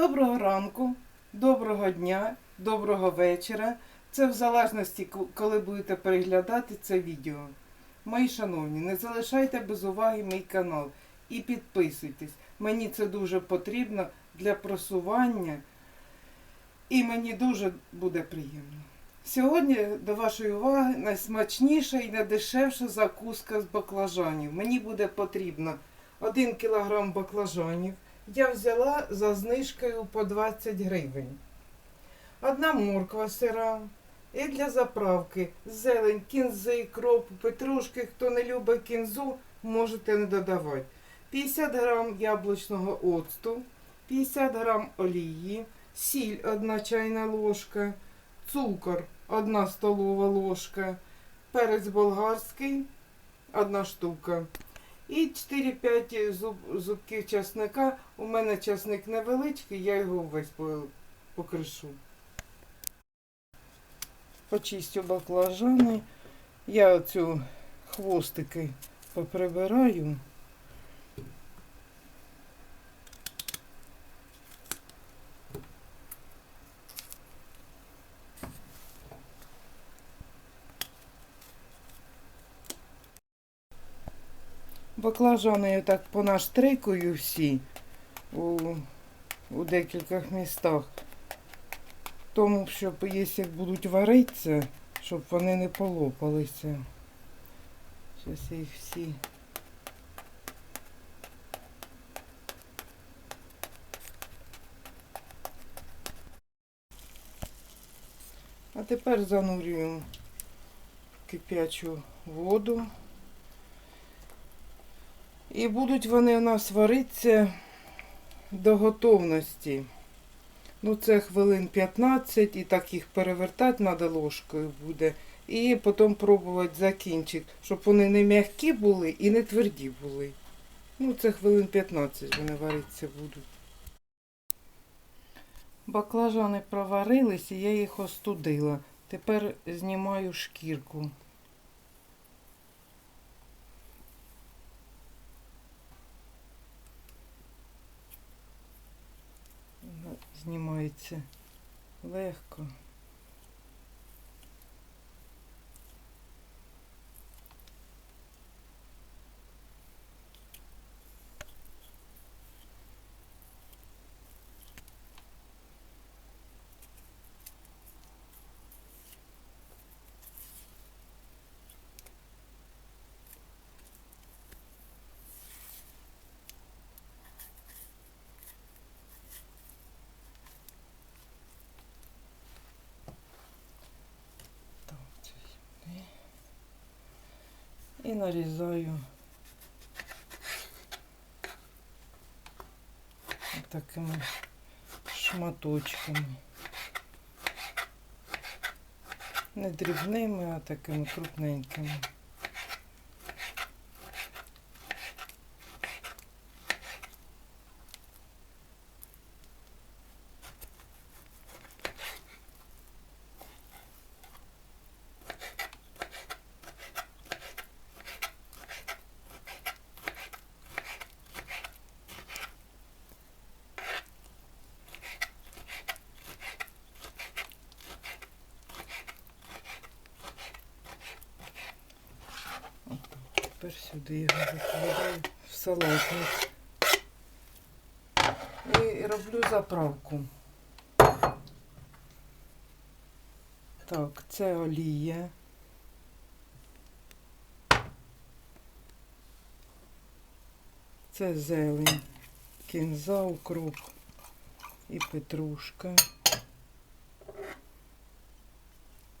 Доброго ранку, доброго дня, доброго вечора. Це в залежності, коли будете переглядати це відео. Мої шановні, не залишайте без уваги мій канал і підписуйтесь. Мені це дуже потрібно для просування і мені дуже буде приємно. Сьогодні до вашої уваги найсмачніша і найдешевша закуска з баклажанів. Мені буде потрібно 1 кг баклажанів. Я взяла за знижкою по 20 гривень. Одна морква сира. І для заправки зелень, кінзи, кроп, петрушки. Хто не любить кінзу, можете не додавати. 50 грам яблучного оцту, 50 грам олії, сіль 1 чайна ложка, цукор 1 столова ложка, перець болгарський 1 штука. І 4-5 зуб, зубків часника. У мене часник невеличкий, я його весь покришу. Почистю баклажани. Я оцю хвостики поприбираю. Баклажани я так понаштрикую всі у, у декількох містах. Тому, щоб якщо будуть варитися, щоб вони не полопалися. Зараз я їх всі. А тепер занурюємо в кип'ячу воду. І будуть вони у нас варитися до готовності. Ну, це хвилин 15 і так їх перевертати треба ложкою буде. І потім пробувати закінчити, щоб вони не м'які були і не тверді були. Ну, це хвилин 15 вони варитися будуть. Баклажани проварились і я їх остудила. Тепер знімаю шкірку. Знімається легко. І нарізаю такими шматочками. Не дрібними, а такими крупненькими. Тепер сюди його викладаю в салатник. І роблю заправку. Так, це олія. Це зелень, кінза, укроп і петрушка.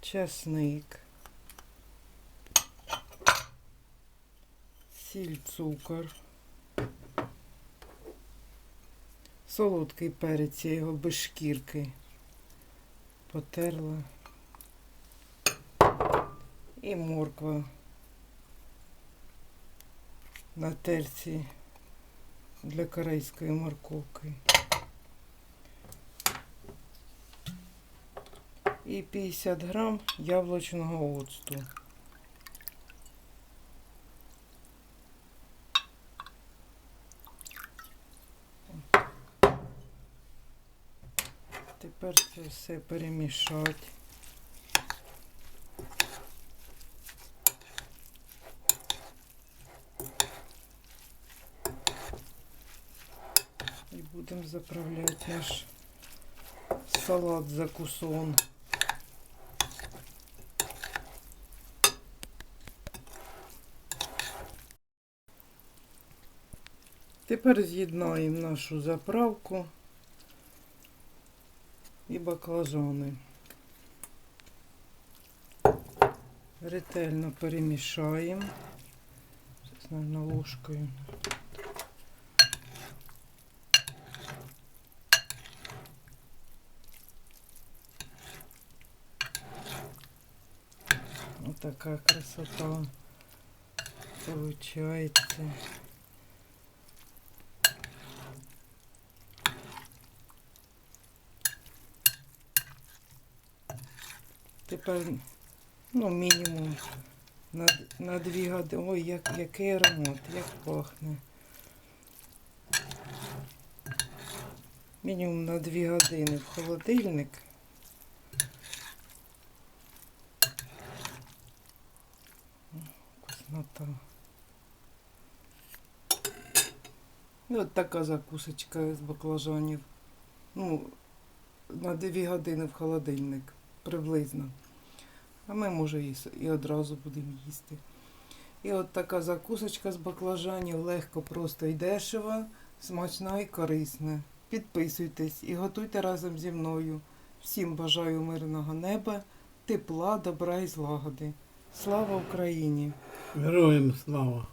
Часник. Сіль, цукор, солодкий перець, я його без шкірки потерла. І морква на терці для корейської морковки. І 50 грам яблучного оцту. Це все перемішати. І будемо заправляти наш салат закусон. Тепер з'єднаємо нашу заправку і баклажани. Ретельно перемішаємо. Зараз, мабуть, ложкою. Отака красота получается. Тепер, ну, мінімум на, на дві години. Ой, як, який аромат, як пахне. Мінімум на дві години в холодильник. Вкуснота. І от така закусочка з баклажанів. Ну, на 2 години в холодильник приблизно. А ми, може, і, одразу будемо їсти. І от така закусочка з баклажанів легко, просто і дешево, смачна і корисна. Підписуйтесь і готуйте разом зі мною. Всім бажаю мирного неба, тепла, добра і злагоди. Слава Україні! Героям слава.